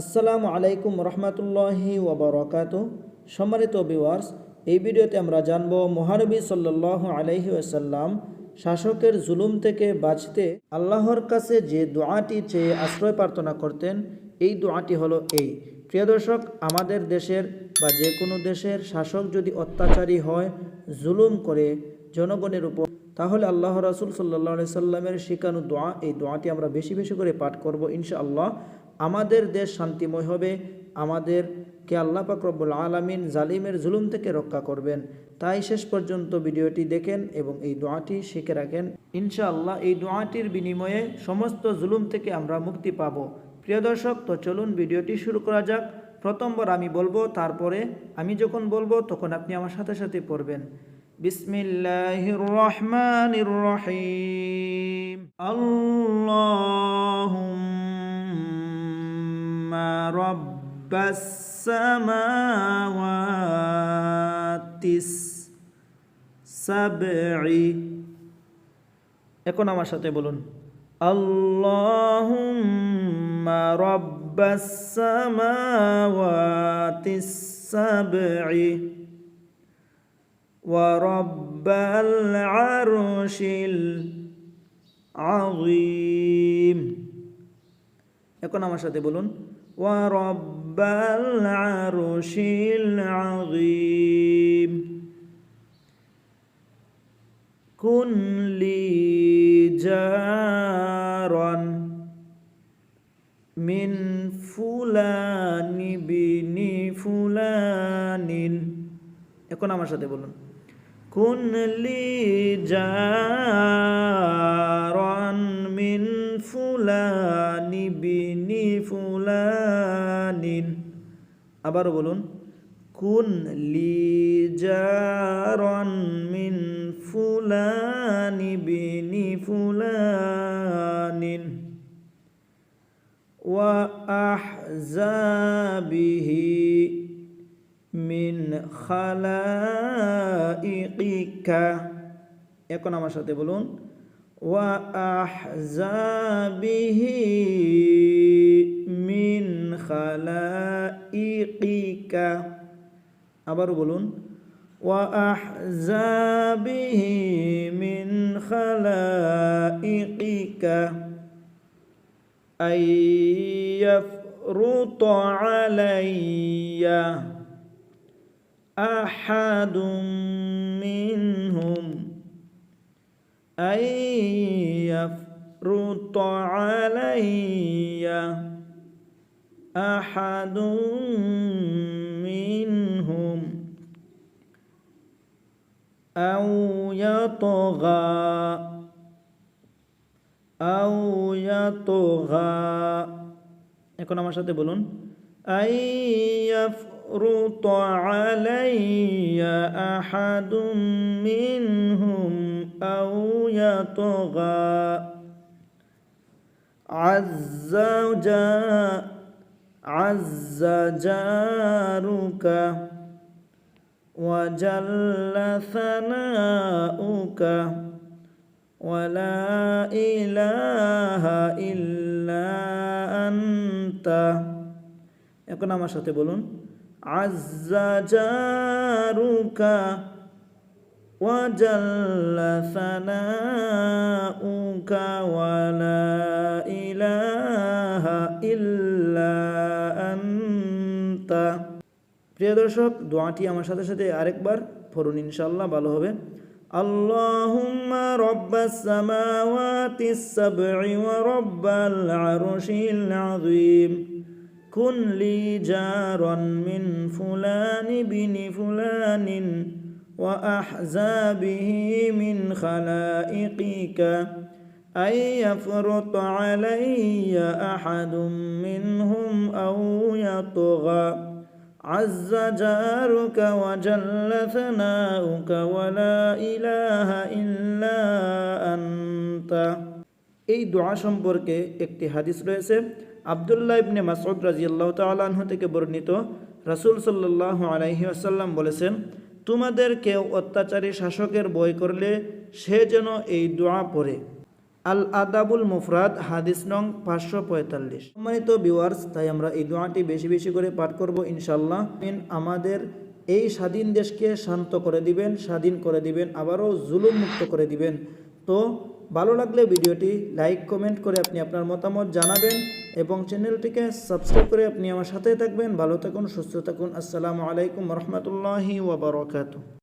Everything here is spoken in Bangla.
আসসালামু আলাইকুম রহমতুল্লাহি ওবরাকাত সম্মানিত ভিউয়ার্স এই ভিডিওতে আমরা জানব মহানবী সাল্লাহ আলাইহি আসাল্লাম শাসকের জুলুম থেকে বাঁচতে আল্লাহর কাছে যে দোয়াটি চেয়ে আশ্রয় প্রার্থনা করতেন, এই দোয়াটি হলো এই। প্রিয় দর্শক, আমাদের দেশের বা যে কোনো দেশের শাসক যদি অত্যাচারী হয়, জুলুম করে জনগণের উপর, তাহলে আল্লাহ রাসুল সাল্লাহ সাল্লামের শিকানু দোয়া, এই দোয়াটি আমরা বেশি বেশি করে পাঠ করব ইনশাআল্লাহ। আমাদের দেশ শান্তিময় হবে, আমাদেরকে আল্লাহ পাক রব্বুল আলমিন জালিমের জুলুম থেকে রক্ষা করবেন। তাই শেষ পর্যন্ত ভিডিওটি দেখেন এবং এই দোয়াটি শিখে রাখেন। ইনশাআল্লাহ এই দোয়াটির বিনিময়ে সমস্ত জুলুম থেকে আমরা মুক্তি পাব। প্রিয় দর্শক, তো চলুন ভিডিওটি শুরু করা যাক। প্রথমবার আমি বলব, তারপরে আমি যখন বলব, তখন আপনি আমার সাথে সাথে পড়বেন। বিসমিল্লাহির রহমানির রহিম। রব্বাস সামাওয়াতিস সাবঈ এখন আমার সাথে বলুন আল্লাহুম্মা রব্বাস সামাওয়াতিস সাবঈ ورب العرش العظيم এখন আমার সাথে বলুন ورب العرش العظيم كن لي جارا من فلان بن فلان এখন আমার সাথে বলুন কুন লি জারান মিন ফুলানি বিনি ফুলানিন আবারও বলুন, কুন লি জারান মিন ফুলানি বিনি ফুলানিন ওয়া আহজাবিহি মিন খালাইকিকা। এখন আমার সাথে বলুন ওয়া আহজাবিহি মিন খালাইকিকা আবারও বলুন ওয়া আহজাবিহি মিন খালাইকিকা أن عليّ أحد منهم أن يفرط علي أحد منهم أو يطغى أو يطغى يكون ما شاء الله أن يفرط علي أحد منهم أو يطغى عز جا عز جارك وجل ثناؤك ولا إله إلا أنت এখন আমার সাথে বলুন আজ্জা জারুকা ওয়াজাল্লা সানাউকা ওয়ালা ইলাহা ইল্লা আনতা প্রিয় দর্শক দোয়াটি আমার সাথে সাথে আরেকবার পড়ুন ইনশাল্লাহ ভালো হবে اللهم رب السماوات السبع ورب العرش العظيم كن لي جارا من فلان بن فلان وأحزابه من خلائقك أن يفرط علي أحد منهم أو يطغى عز جارك وجل ثناؤك ولا إله إلا أنت এই দোয়া সম্পর্কে একটি হাদিস রয়েছে। আবদুল্লাহ ইবনে মাসউদ রাজিয়াল্লাহ তালাহ থেকে বর্ণিত রাসূল সাল্লাল্লাহু আলাইহি আসাল্লাম বলেছেন, তোমাদের কেউ অত্যাচারী শাসকের বই করলে সে যেন এই দোয়া পড়ে। আল আদাবুল মুফরাদ, হাদিস নং পাঁচশো পঁয়তাল্লিশ। সম্মানিত ভিউয়ার্স তাই আমরা এই দোয়াটি বেশি বেশি করে পাঠ করব ইনশাল্লাহ আমাদের এই স্বাধীন দেশকে শান্ত করে দিবেন, স্বাধীন করে দিবেন, আবারও জুলুম মুক্ত করে দিবেন। তো ভালো লাগলে ভিডিওটি লাইক, কমেন্ট করে আপনি আপনার মতামত জানাবেন এবং চ্যানেলটিকে সাবস্ক্রাইব করে আপনি আমার সাথে থাকবেন। ভালো থাকুন, সুস্থ থাকুন। আসসালামু আলাইকুম রহমতুল্লাহি ওবরাকাতু